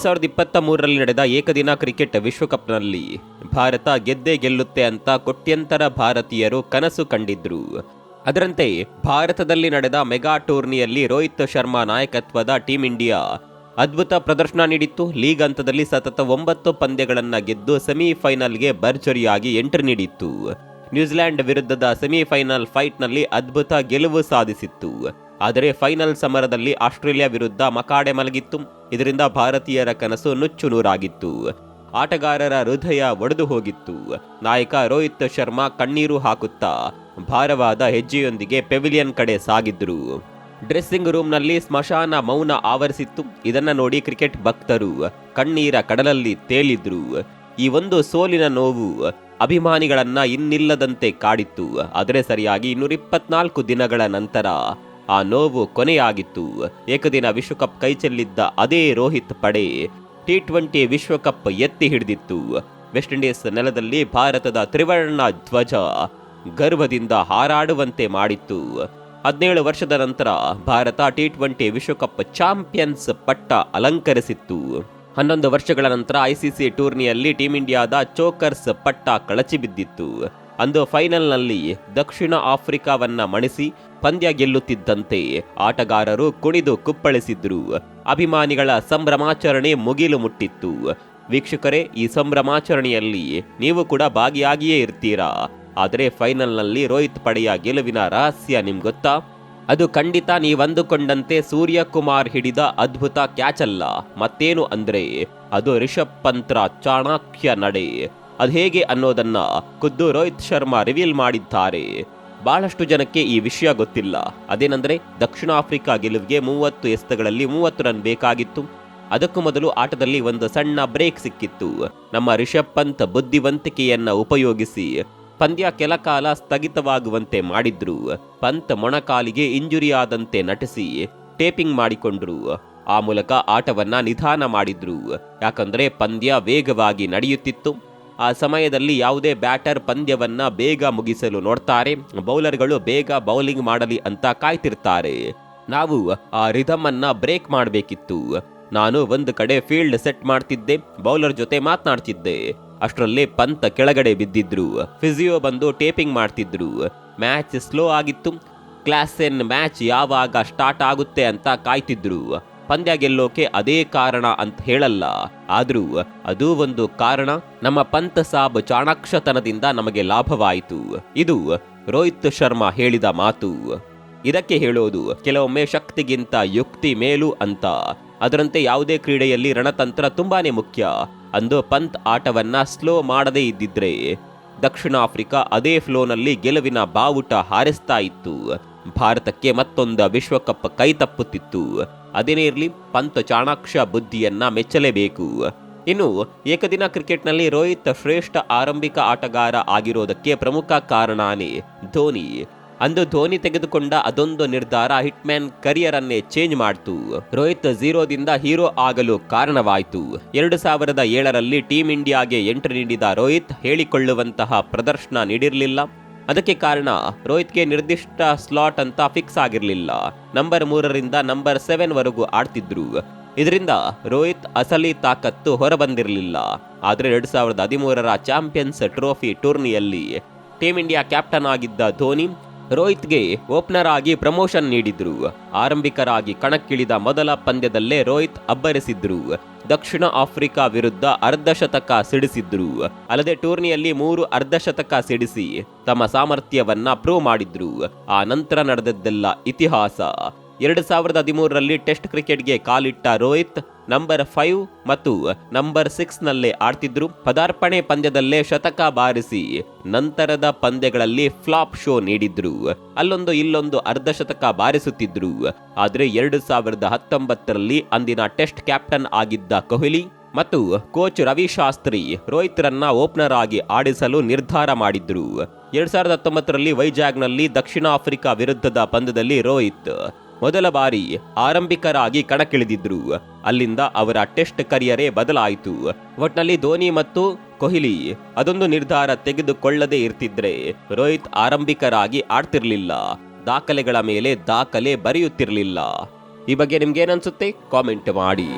ಎರಡು ಸಾವಿರದ ಇಪ್ಪತ್ತ ಮೂರರಲ್ಲಿ ನಡೆದ ಏಕದಿನ ಕ್ರಿಕೆಟ್ ವಿಶ್ವಕಪ್ನಲ್ಲಿ ಭಾರತ ಗೆದ್ದೇ ಗೆಲ್ಲುತ್ತೆ ಅಂತ ಕೋಟ್ಯಂತರ ಭಾರತೀಯರು ಕನಸು ಕಂಡಿದ್ರು. ಅದರಂತೆ ಭಾರತದಲ್ಲಿ ನಡೆದ ಮೆಗಾ ಟೂರ್ನಿಯಲ್ಲಿ ರೋಹಿತ್ ಶರ್ಮಾ ನಾಯಕತ್ವದ ಟೀಂ ಇಂಡಿಯಾ ಅದ್ಭುತ ಪ್ರದರ್ಶನ ನೀಡಿತ್ತು. ಲೀಗ್ ಹಂತದಲ್ಲಿ ಸತತ ಒಂಬತ್ತು ಪಂದ್ಯಗಳನ್ನು ಗೆದ್ದು ಸೆಮಿಫೈನಲ್ಗೆ ಭರ್ಜರಿಯಾಗಿ ಎಂಟ್ರಿ ನೀಡಿತ್ತು. ನ್ಯೂಜಿಲೆಂಡ್ ವಿರುದ್ಧದ ಸೆಮಿಫೈನಲ್ ಫೈಟ್ನಲ್ಲಿ ಅದ್ಭುತ ಗೆಲುವು ಸಾಧಿಸಿತ್ತು. ಆದರೆ ಫೈನಲ್ ಸಮರದಲ್ಲಿ ಆಸ್ಟ್ರೇಲಿಯಾ ವಿರುದ್ಧ ಮಕಾಡೆ ಮಲಗಿತ್ತು. ಇದರಿಂದ ಭಾರತೀಯರ ಕನಸು ನುಚ್ಚು ನೂರಾಗಿತ್ತು ಆಟಗಾರರ ಹೃದಯ ಒಡೆದು ಹೋಗಿತ್ತು. ನಾಯಕ ರೋಹಿತ್ ಶರ್ಮಾ ಕಣ್ಣೀರು ಹಾಕುತ್ತಾ ಭಾರವಾದ ಹೆಜ್ಜೆಯೊಂದಿಗೆ ಪೆವಿಲಿಯನ್ ಕಡೆ ಸಾಗಿದ್ರು. ಡ್ರೆಸ್ಸಿಂಗ್ ರೂಮ್ನಲ್ಲಿ ಸ್ಮಶಾನ ಮೌನ ಆವರಿಸಿತ್ತು. ಇದನ್ನ ನೋಡಿ ಕ್ರಿಕೆಟ್ ಭಕ್ತರು ಕಣ್ಣೀರ ಕಡಲಲ್ಲಿ ತೇಲಿದ್ರು. ಈ ಒಂದು ಸೋಲಿನ ನೋವು ಅಭಿಮಾನಿಗಳನ್ನ ಇನ್ನಿಲ್ಲದಂತೆ ಕಾಡಿತ್ತು. ಆದರೆ ಸರಿಯಾಗಿ ಇನ್ನೂರ ಇಪ್ಪತ್ನಾಲ್ಕು ದಿನಗಳ ನಂತರ ಆ ನೋವು ಕೊನೆಯಾಗಿತ್ತು. ಏಕದಿನ ವಿಶ್ವಕಪ್ ಕೈಚೆಲ್ಲಿದ್ದ ಅದೇ ರೋಹಿತ್ ಪಡೆ ಟಿ ಟ್ವೆಂಟಿ ವಿಶ್ವಕಪ್ ಎತ್ತಿ ಹಿಡಿದಿತ್ತು. ವೆಸ್ಟ್ ಇಂಡೀಸ್ ನೆಲದಲ್ಲಿ ಭಾರತದ ತ್ರಿವರ್ಣ ಧ್ವಜ ಗರ್ವದಿಂದ ಹಾರಾಡುವಂತೆ ಮಾಡಿತ್ತು. ಹದಿನೇಳು ವರ್ಷದ ನಂತರ ಭಾರತ ಟಿ ಟ್ವೆಂಟಿ ವಿಶ್ವಕಪ್ ಚಾಂಪಿಯನ್ಸ್ ಪಟ್ಟ ಅಲಂಕರಿಸಿತ್ತು. ಹನ್ನೊಂದು ವರ್ಷಗಳ ನಂತರ ಐಸಿಸಿ ಟೂರ್ನಿಯಲ್ಲಿ ಟೀಂ ಇಂಡಿಯಾದ ಚೋಕರ್ಸ್ ಪಟ್ಟ ಕಳಚಿ ಬಿದ್ದಿತ್ತು ಅಂದು ಫೈನಲ್ನಲ್ಲಿ ದಕ್ಷಿಣ ಆಫ್ರಿಕಾವನ್ನ ಮಣಿಸಿ ಪಂದ್ಯ ಗೆಲ್ಲುತ್ತಿದ್ದಂತೆ ಆಟಗಾರರು ಕುಣಿದು ಕುಪ್ಪಳಿಸಿದ್ರು. ಅಭಿಮಾನಿಗಳ ಸಂಭ್ರಮಾಚರಣೆ ಮುಗಿಲು ಮುಟ್ಟಿತ್ತು. ವೀಕ್ಷಕರೇ, ಈ ಸಂಭ್ರಮಾಚರಣೆಯಲ್ಲಿ ನೀವು ಕೂಡ ಭಾಗಿಯಾಗಿಯೇ ಇರ್ತೀರಾ? ಆದರೆ ಫೈನಲ್ನಲ್ಲಿ ರೋಹಿತ್ ಪಡೆಯ ಗೆಲುವಿನ ರಹಸ್ಯ ನಿಮ್ಗೊತ್ತಾ ಅದು ಖಂಡಿತ ನೀವಂದುಕೊಂಡಂತೆ ಸೂರ್ಯಕುಮಾರ್ ಹಿಡಿದ ಅದ್ಭುತ ಕ್ಯಾಚ್ ಅಲ್ಲ. ಮತ್ತೇನು ಅಂದ್ರೆ, ಅದು ರಿಷಭ್ ಪಂತ್ರ ಚಾಣಾಕ್ಯ ನಡೆ. ಅದು ಹೇಗೆ ಅನ್ನೋದನ್ನ ಖುದ್ದು ರೋಹಿತ್ ಶರ್ಮಾ ರಿವೀಲ್ ಮಾಡಿದ್ದಾರೆ. ಬಹಳಷ್ಟು ಜನಕ್ಕೆ ಈ ವಿಷಯ ಗೊತ್ತಿಲ್ಲ. ಅದೇನಂದ್ರೆ, ದಕ್ಷಿಣ ಆಫ್ರಿಕಾ ಗೆಲುವಿಗೆ ಮೂವತ್ತು ಎಸ್ತಗಳಲ್ಲಿ ಮೂವತ್ತು ರನ್ ಬೇಕಾಗಿತ್ತು. ಅದಕ್ಕೂ ಮೊದಲು ಆಟದಲ್ಲಿ ಒಂದು ಸಣ್ಣ ಬ್ರೇಕ್ ಸಿಕ್ಕಿತ್ತು. ನಮ್ಮ ರಿಷಬ್ ಪಂತ್ ಬುದ್ಧಿವಂತಿಕೆಯನ್ನ ಉಪಯೋಗಿಸಿ ಪಂದ್ಯ ಕೆಲ ಕಾಲ ಸ್ಥಗಿತವಾಗುವಂತೆ ಮಾಡಿದ್ರು. ಪಂತ್ ಮೊಣಕಾಲಿಗೆ ಇಂಜುರಿಯಾದಂತೆ ನಟಿಸಿ ಟೇಪಿಂಗ್ ಮಾಡಿಕೊಂಡ್ರು. ಆ ಮೂಲಕ ಆಟವನ್ನ ನಿಧಾನ ಮಾಡಿದ್ರು. ಯಾಕಂದ್ರೆ ಪಂದ್ಯ ವೇಗವಾಗಿ ನಡೆಯುತ್ತಿತ್ತು. ಆ ಸಮಯದಲ್ಲಿ ಯಾವುದೇ ಬ್ಯಾಟರ್ ಪಂದ್ಯವನ್ನು ಬೇಗ ಮುಗಿಸಲು ನೋಡ್ತಾರೆ. ಬೌಲರ್ಗಳು ಬೇಗ ಬೌಲಿಂಗ್ ಮಾಡಲಿ ಅಂತ ಕಾಯ್ತಿರ್ತಾರೆ. ನಾವು ಆ ರಿಧಮ್ ಅನ್ನ ಬ್ರೇಕ್ ಮಾಡಬೇಕಿತ್ತು. ನಾನು ಒಂದು ಕಡೆ ಫೀಲ್ಡ್ ಸೆಟ್ ಮಾಡ್ತಿದ್ದೆ, ಬೌಲರ್ ಜೊತೆ ಮಾತನಾಡ್ತಿದ್ದೆ. ಅಷ್ಟರಲ್ಲಿ ಪಂತ ಕೆಳಗಡೆ ಬಿದ್ದಿದ್ರು. ಫಿಸಿಯೋ ಬಂದು ಟೇಪಿಂಗ್ ಮಾಡ್ತಿದ್ರು. ಮ್ಯಾಚ್ ಸ್ಲೋ ಆಗಿತ್ತು. ಕ್ಲಾಸೆನ್ ಮ್ಯಾಚ್ ಯಾವಾಗ ಸ್ಟಾರ್ಟ್ ಆಗುತ್ತೆ ಅಂತ ಕಾಯ್ತಿದ್ರು. ಪಂದ್ಯ ಗೆಲ್ಲೋಕೆ ಅದೇ ಕಾರಣ ಅಂತ ಹೇಳಲ್ಲ. ಆದರೂ ಅದು ಒಂದು ಕಾರಣ, ನಮ್ಮ ಪಂತ್ ಸಾಬ್ ಚಾಣಾಕ್ಷತನದಿಂದ ನಮಗೆ ಲಾಭವಾಯಿತು. ಇದು ರೋಹಿತ್ ಶರ್ಮಾ ಹೇಳಿದ ಮಾತು. ಇದಕ್ಕೆ ಹೇಳೋದು, ಕೆಲವೊಮ್ಮೆ ಶಕ್ತಿಗಿಂತ ಯುಕ್ತಿ ಮೇಲು ಅಂತ. ಅದರಂತೆ ಯಾವುದೇ ಕ್ರೀಡೆಯಲ್ಲಿ ರಣತಂತ್ರ ತುಂಬಾನೇ ಮುಖ್ಯ. ಅಂದು ಪಂತ್ ಆಟವನ್ನ ಸ್ಲೋ ಮಾಡದೇ ಇದ್ದಿದ್ರೆ ದಕ್ಷಿಣ ಆಫ್ರಿಕಾ ಅದೇ ಫ್ಲೋನಲ್ಲಿ ಗೆಲುವಿನ ಬಾವುಟ ಹಾರಿಸ್ತಾ ಇತ್ತು. ಭಾರತಕ್ಕೆ ಮತ್ತೊಂದು ವಿಶ್ವಕಪ್ ಕೈ ತಪ್ಪುತ್ತಿತ್ತು. ಅದೇನೇ ಇರಲಿ ಪಂತ ಚಾಣಾಕ್ಷ ಬುದ್ಧಿಯನ್ನ ಮೆಚ್ಚಲೇಬೇಕು. ಇನ್ನು ಏಕದಿನ ಕ್ರಿಕೆಟ್ನಲ್ಲಿ ರೋಹಿತ್ ಶ್ರೇಷ್ಠ ಆರಂಭಿಕ ಆಟಗಾರ ಆಗಿರೋದಕ್ಕೆ ಪ್ರಮುಖ ಕಾರಣನೇ ಧೋನಿ. ಅಂದು ಧೋನಿ ತೆಗೆದುಕೊಂಡ ಅದೊಂದು ನಿರ್ಧಾರ ಹಿಟ್ಮ್ಯಾನ್ ಕರಿಯರ್ ಅನ್ನೇ ಚೇಂಜ್ ಮಾಡ್ತು. ರೋಹಿತ್ ಜೀರೋದಿಂದ ಹೀರೋ ಆಗಲು ಕಾರಣವಾಯಿತು. ಎರಡು ಸಾವಿರದ ಏಳರಲ್ಲಿ ಟೀಂ ಇಂಡಿಯಾಗೆ ಎಂಟ್ರಿ ನೀಡಿದ ರೋಹಿತ್ ಹೇಳಿಕೊಳ್ಳುವಂತಹ ಪ್ರದರ್ಶನ ನೀಡಿರಲಿಲ್ಲ. ಅದಕ್ಕೆ ಕಾರಣ, ರೋಹಿತ್ಗೆ ನಿರ್ದಿಷ್ಟ ಸ್ಲಾಟ್ ಅಂತ ಫಿಕ್ಸ್ ಆಗಿರಲಿಲ್ಲ. ನಂಬರ್ ಮೂರರಿಂದ ನಂಬರ್ ಸೆವೆನ್ ವರೆಗೂ ಆಡ್ತಿದ್ರು. ಇದರಿಂದ ರೋಹಿತ್ ಅಸಲಿ ತಾಕತ್ತು ಹೊರಬಂದಿರಲಿಲ್ಲ. ಆದರೆ ಎರಡು ಸಾವಿರದ ಹದಿಮೂರರ ಚಾಂಪಿಯನ್ಸ್ ಟ್ರೋಫಿ ಟೂರ್ನಿಯಲ್ಲಿ ಟೀಂ ಇಂಡಿಯಾ ಕ್ಯಾಪ್ಟನ್ ಆಗಿದ್ದ ಧೋನಿ ರೋಹಿತ್ಗೆ ಓಪನರ್ ಆಗಿ ಪ್ರಮೋಷನ್ ನೀಡಿದ್ರು. ಆರಂಭಿಕರಾಗಿ ಕಣಕ್ಕಿಳಿದ ಮೊದಲ ಪಂದ್ಯದಲ್ಲೇ ರೋಹಿತ್ ಅಬ್ಬರಿಸಿದ್ರು. ದಕ್ಷಿಣ ಆಫ್ರಿಕಾ ವಿರುದ್ಧ ಅರ್ಧಶತಕ ಸಿಡಿಸಿದ್ರು. ಅಲ್ಲದೆ ಟೂರ್ನಿಯಲ್ಲಿ ಮೂರು ಅರ್ಧಶತಕ ಸಿಡಿಸಿ ತಮ್ಮ ಸಾಮರ್ಥ್ಯವನ್ನ ಪ್ರೂವ್ ಮಾಡಿದ್ರು. ಆ ನಂತರ ನಡೆದದ್ದೆಲ್ಲ ಇತಿಹಾಸ. ಎರಡು ಸಾವಿರದ ಹದಿಮೂರರಲ್ಲಿ ಟೆಸ್ಟ್ ಕ್ರಿಕೆಟ್ಗೆ ಕಾಲಿಟ್ಟ ರೋಹಿತ್ ನಂಬರ್ ಫೈವ್ ಮತ್ತು ನಂಬರ್ ಸಿಕ್ಸ್ ನಲ್ಲೇ ಆಡ್ತಿದ್ರು. ಪದಾರ್ಪಣೆ ಪಂದ್ಯದಲ್ಲೇ ಶತಕ ಬಾರಿಸಿ ನಂತರದ ಪಂದ್ಯಗಳಲ್ಲಿ ಫ್ಲಾಪ್ ಶೋ ನೀಡಿದ್ರು. ಅಲ್ಲೊಂದು ಇಲ್ಲೊಂದು ಅರ್ಧಶತಕ ಬಾರಿಸುತ್ತಿದ್ರು. ಆದರೆ ಎರಡು ಸಾವಿರದ ಹತ್ತೊಂಬತ್ತರಲ್ಲಿ ಅಂದಿನ ಟೆಸ್ಟ್ ಕ್ಯಾಪ್ಟನ್ ಆಗಿದ್ದ ಕೊಹ್ಲಿ ಮತ್ತು ಕೋಚ್ ರವಿ ಶಾಸ್ತ್ರಿ ರೋಹಿತ್ರನ್ನ ಓಪನರ್ ಆಗಿ ಆಡಿಸಲು ನಿರ್ಧಾರ ಮಾಡಿದ್ರು. ಎರಡ್ ಸಾವಿರದ ಹತ್ತೊಂಬತ್ತರಲ್ಲಿ ವೈಜಾಗ್ನಲ್ಲಿ ದಕ್ಷಿಣ ಆಫ್ರಿಕಾ ವಿರುದ್ಧದ ಪಂದ್ಯದಲ್ಲಿ ರೋಹಿತ್ ಮೊದಲ ಬಾರಿ ಆರಂಭಿಕರಾಗಿ ಕಣಕ್ಕಿಳಿದಿದ್ರು. ಅಲ್ಲಿಂದ ಅವರ ಟೆಸ್ಟ್ ಕರಿಯರೇ ಬದಲಾಯಿತು. ಒಟ್ನಲ್ಲಿ ಧೋನಿ ಮತ್ತು ಕೊಹ್ಲಿ ಅದೊಂದು ನಿರ್ಧಾರ ತೆಗೆದುಕೊಳ್ಳದೆ ಇರ್ತಿದ್ರೆ ರೋಹಿತ್ ಆರಂಭಿಕರಾಗಿ ಆಡ್ತಿರ್ಲಿಲ್ಲ. ದಾಖಲೆಗಳ ಮೇಲೆ ದಾಖಲೆ ಬರೆಯುತ್ತಿರಲಿಲ್ಲ. ಈ ಬಗ್ಗೆ ನಿಮ್ಗೇನನ್ಸುತ್ತೆ? ಕಾಮೆಂಟ್ ಮಾಡಿ.